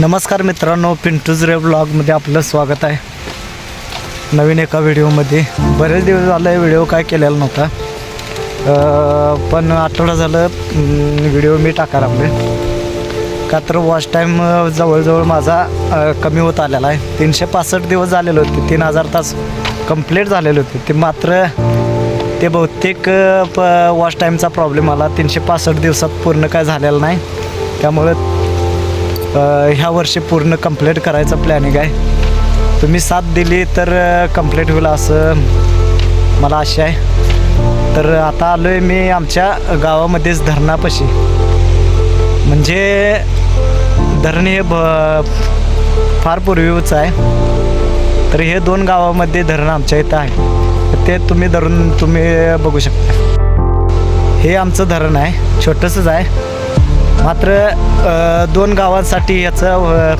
नमस्कार मित्रांनो पिंटूज रे ब्लॉगमध्ये आपलं स्वागत आहे. नवीन एका व्हिडिओमध्ये. बरेच दिवस झालं व्हिडिओ काय केलेला नव्हता. पण आठवडा झालं व्हिडिओ मी टाका लागले का तर वॉच टाईम जवळजवळ माझा कमी होत आलेला आहे. तीनशे पासष्ट दिवस झालेले होते. तीन हजार तास कंप्लीट झालेले होते. ते मात्र ते बहुतेक प वॉच टाईमचा प्रॉब्लेम आला. तीनशे पासष्ट दिवसात पूर्ण काय झालेलं नाही. त्यामुळं ह्या वर्षी पूर्ण कंप्लीट करायचं प्लॅनिंग आहे. तुम्ही साथ दिली तर कंप्लीट होईल असं मला आशा आहे. तर आता आलो आहे मी आमच्या गावामध्येच धरणापाशी. म्हणजे धरण हे ब फार पूर्वीच आहे. तर हे दोन गावामध्ये धरण आमच्या इथं आहे. ते तुम्ही धरून तुम्ही बघू शकता. हे आमचं धरण आहे. छोटंसंच आहे. मात्र दोन गावांसाठी याचं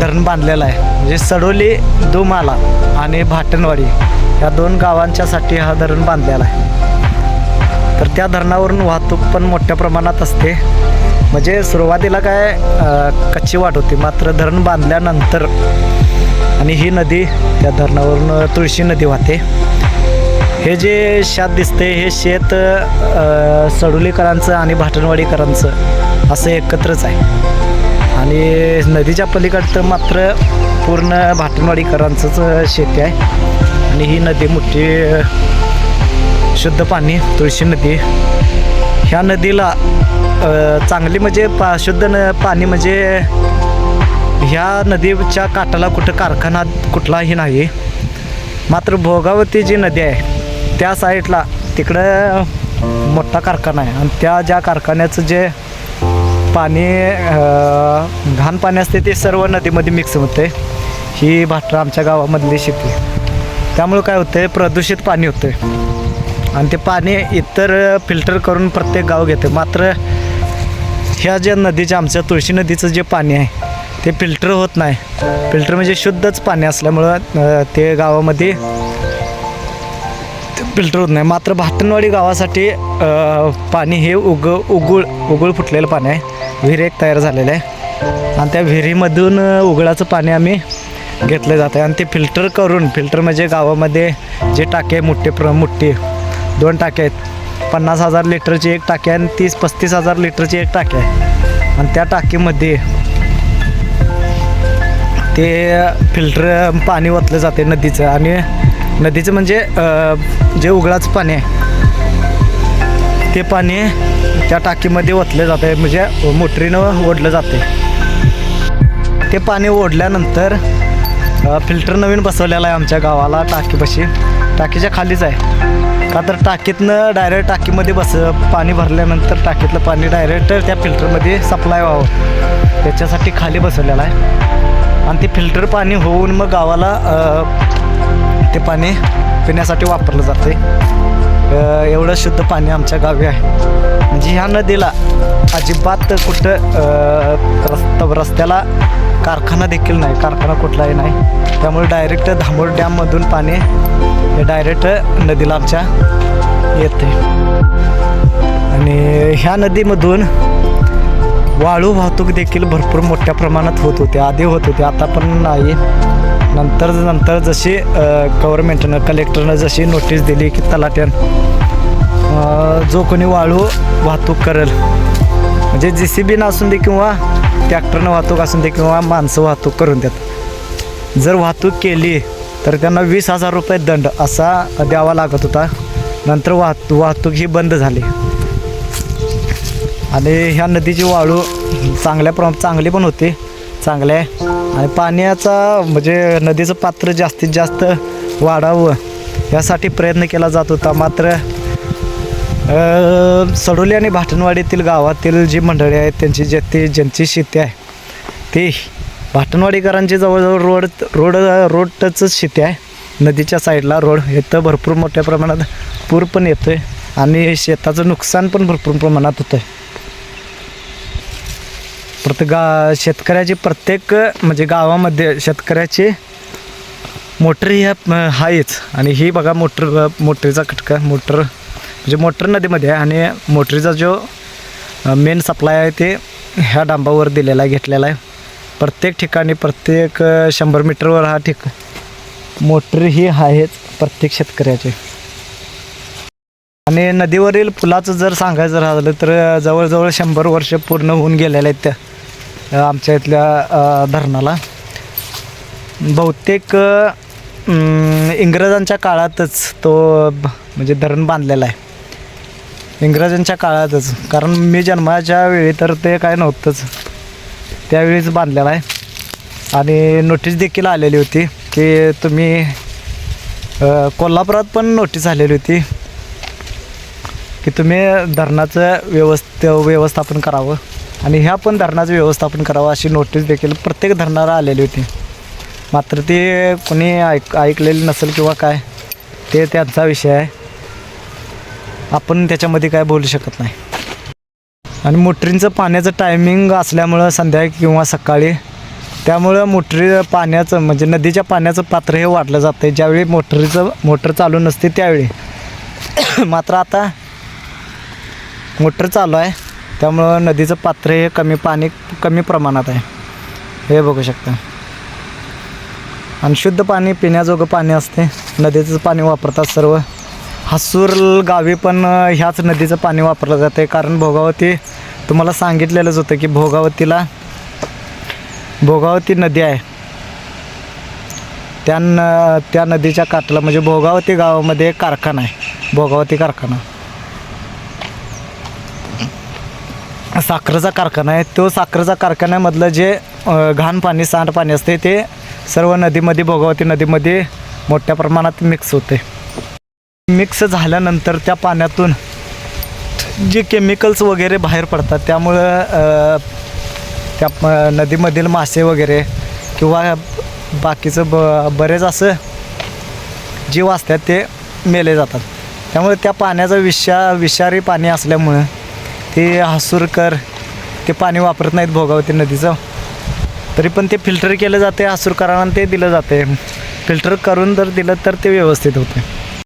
धरण बांधलेलं आहे. म्हणजे सडोली दुमाला आणि भाटणवाडी या दोन गावांच्यासाठी हा धरण बांधलेला आहे. तर त्या धरणावरून वाहतूक पण मोठ्या प्रमाणात असते. म्हणजे सुरुवातीला काय कच्ची वाट होती. मात्र धरण बांधल्यानंतर आणि ही नदी त्या धरणावरून तुळशी नदी वाहते. हे जे शेत दिसते हे शेत सडुलीकरांचं सडोलीकरांचं आणि भाटणवाडीकरांचं असं एकत्रच आहे. आणि नदीच्या पलीकडचं मात्र पूर्ण भाटणवाडीकरांचंच शेती आहे. आणि ही नदी मोठी शुद्ध पाणी तुळशी नदी. ह्या नदीला चांगली म्हणजे पा शुद्ध न पाणी म्हणजे ह्या नदीच्या काठाला कुठं कारखाना कुठलाही नाही. मात्र भोगावती जी नदी आहे त्या साईडला तिकडं मोठा कारखाना आहे. आणि त्या ज्या कारखान्याचं जे पाणी घाण पाणी असते ते सर्व नदीमध्ये मिक्स होते. ही भाटरा आमच्या गावामधली शेती. त्यामुळं काय होतं प्रदूषित पाणी होतं आणि ते पाणी इतर फिल्टर करून प्रत्येक गाव घेतं. मात्र ह्या ज्या नदीच्या आमच्या तुळशी नदीचं जे पाणी आहे ते फिल्टर होत नाही. फिल्टर म्हणजे शुद्धच पाणी असल्यामुळं ते गावामध्ये फिल्टर होत नाही. मात्र भातनवाडी गावासाठी पाणी हे उग उगुळ उगुळ फुटलेलं पाणी आहे. विहीर एक तयार झालेलं आहे. आणि त्या विहिरीमधून उगळाचं पाणी आम्ही घेतलं जातं आणि ते फिल्टर करून फिल्टर म्हणजे गावामध्ये जे टाके मोठे प्र मोठे दोन टाके आहेत. पन्नास हजार लिटरची एक टाकी आणि तीस पस्तीस हजार लिटरची एक टाकी आहे. आणि त्या टाकीमध्ये ते फिल्टर पाणी ओतलं जाते नदीचं. आणि नदीचं म्हणजे जे उघडाचं पाणी आहे ते पाणी त्या टाकीमध्ये ओतलं जातं आहे म्हणजे मोटरीनं ओढलं जाते ते पाणी ओढल्यानंतर फिल्टर नवीन बसवलेला आहे आमच्या गावाला टाकीपाशी. टाकीच्या खालीच आहे. का तर टाकीतनं डायरेक्ट टाकीमध्ये बस पाणी भरल्यानंतर टाकीतलं पाणी डायरेक्ट त्या फिल्टरमध्ये सप्लाय व्हावं. त्याच्यासाठी खाली बसवलेला आहे. आणि ते फिल्टर पाणी होऊन मग गावाला ते पाणी पिण्यासाठी वापरलं जाते. एवढं शुद्ध पाणी आमच्या गावी आहे. म्हणजे ह्या नदीला अजिबात कुठं रस्त रस्ता रस्त्याला कारखाना देखील नाही कारखाना कुठलाही नाही. त्यामुळे डायरेक्ट धामोर डॅममधून पाणी हे डायरेक्ट नदीला आमच्या येते. आणि ह्या नदीमधून वाळू वाहतूक देखील भरपूर मोठ्या प्रमाणात होत होते आधी होत होते आता पण नाही. नंतर नंतर जशी गव्हर्मेंटनं कलेक्टरनं जशी नोटीस दिली की तलाट्यान जो कोणी वाळू वाहतूक करेल म्हणजे जे सी बीनं असून दे किंवा ट्रॅक्टरनं वाहतूक असून दे किंवा माणसं वाहतूक करून देत जर वाहतूक केली तर त्यांना वीस हजार रुपये दंड असा द्यावा लागत होता. नंतर वाहत वाहतूक ही बंद झाली. आणि ह्या नदीची वाळू चांगल्या प्र चांगली पण होती चांगल्या आहे. आणि पाण्याचा म्हणजे नदीचं पात्र जास्तीत जास्त वाढावं यासाठी प्रयत्न केला जात होता. मात्र सडोली आणि भाटणवाडीतील गावातील जी मंडळी आहेत त्यांची जे ती ज्यांची शेती आहे ती भाटणवाडीकरांची जवळजवळ रोड रोड रोडच शेती आहे. नदीच्या साईडला रोड इथं भरपूर मोठ्या प्रमाणात पूर पण येतो आहे आणि शेताचं नुकसान पण भरपूर प्रमाणात होतं आहे प्रत्येक गा शेतकऱ्याची प्रत्येक म्हणजे गावामध्ये शेतकऱ्याची मोटर ह्या- आहेच आणि ही बघा मोटर मोटरीचा खटका मोटर म्हणजे मोटर नदीमध्ये आहे आणि मोटरीचा जो मेन सप्लाय आहे ते ह्या डांबावर दिलेला आहे घेतलेला आहे. प्रत्येक ठिकाणी प्रत्येक शंभर मीटरवर हा ठिक मोटर ही आहेच प्रत्येक शेतकऱ्याचे. आणि नदीवरील पुलाचं जर सांगायचं राहिलं तर जवळजवळ शंभर वर्ष पूर्ण होऊन गेलेले आहेत त्या. आमच्या इथल्या धरणाला. बहुतेक इंग्रजांच्या काळातच तो ब- म्हणजे धरण बांधलेला आहे. इंग्रजांच्या काळातच. कारण मी जन्माच्या वेळी तर ते काय नव्हतंच. त्यावेळीच बांधलेला आहे. आणि नोटीस देखील आलेली होती की तुम्ही कोल्हापुरात पण नोटीस आलेली होती की तुम्ही धरणाचं व्यवस्थ व्यवस्थापन करावं. आणि ह्या पण धरणाचं व्यवस्थापन करावं अशी नोटीस देखील प्रत्येक धरणाला आलेली होती. मात्र ते कोणी ऐक ऐकलेली नसेल किंवा काय ते त्यांचा विषय आहे. आपण त्याच्यामध्ये काय बोलू शकत नाही. आणि मोटरींचं पाण्याचं टायमिंग असल्यामुळं संध्याकाळी किंवा सकाळी त्यामुळं मोटरी पाण्याचं म्हणजे नदीच्या पाण्याचं पात्र हे वाढलं जातं आहे ज्यावेळी मोटरीचं मोटर चालू नसते त्यावेळी. मात्र आता मोटर चालू आहे. त्यामुळं नदीचं पात्र हे कमी पाणी कमी प्रमाणात आहे. हे बघू शकता. आणि शुद्ध पाणी पिण्याजोगं पाणी असते. नदीचं पाणी वापरतात सर्व. हसूर गावी पण ह्याच नदीचं पाणी वापरलं जाते. कारण भोगावती तुम्हाला सांगितलेलंच होतं की भोगावतीला भोगावती नदी आहे. त्या न त्या नदीच्या काठाला म्हणजे भोगावती गावामध्ये कारखाना आहे. भोगावती कारखाना. साखरेचा कारखाना आहे. तो साखरेचा कारखान्यामधलं जे घाण पाणी सांडपाणी असते ते सर्व नदीमध्ये भोगावती नदीमध्ये मोठ्या प्रमाणात मिक्स होते. मिक्स झाल्यानंतर त्या पाण्यातून जे केमिकल्स वगैरे बाहेर पडतात त्यामुळं त्या नदीमधील मासे वगैरे किंवा बाकीचं ब बरेच असं जीव असतात ते मेले जातात. त्यामुळे त्या पाण्याचं विषा विषारी पाणी असल्यामुळं ते हसूरकर ते पाणी वापरत नाहीत भोगावती नदीचं. तरी पण ते फिल्टर केलं जाते हसूरकरांना ते दिलं जाते फिल्टर करून जर दिलं तर ते व्यवस्थित होते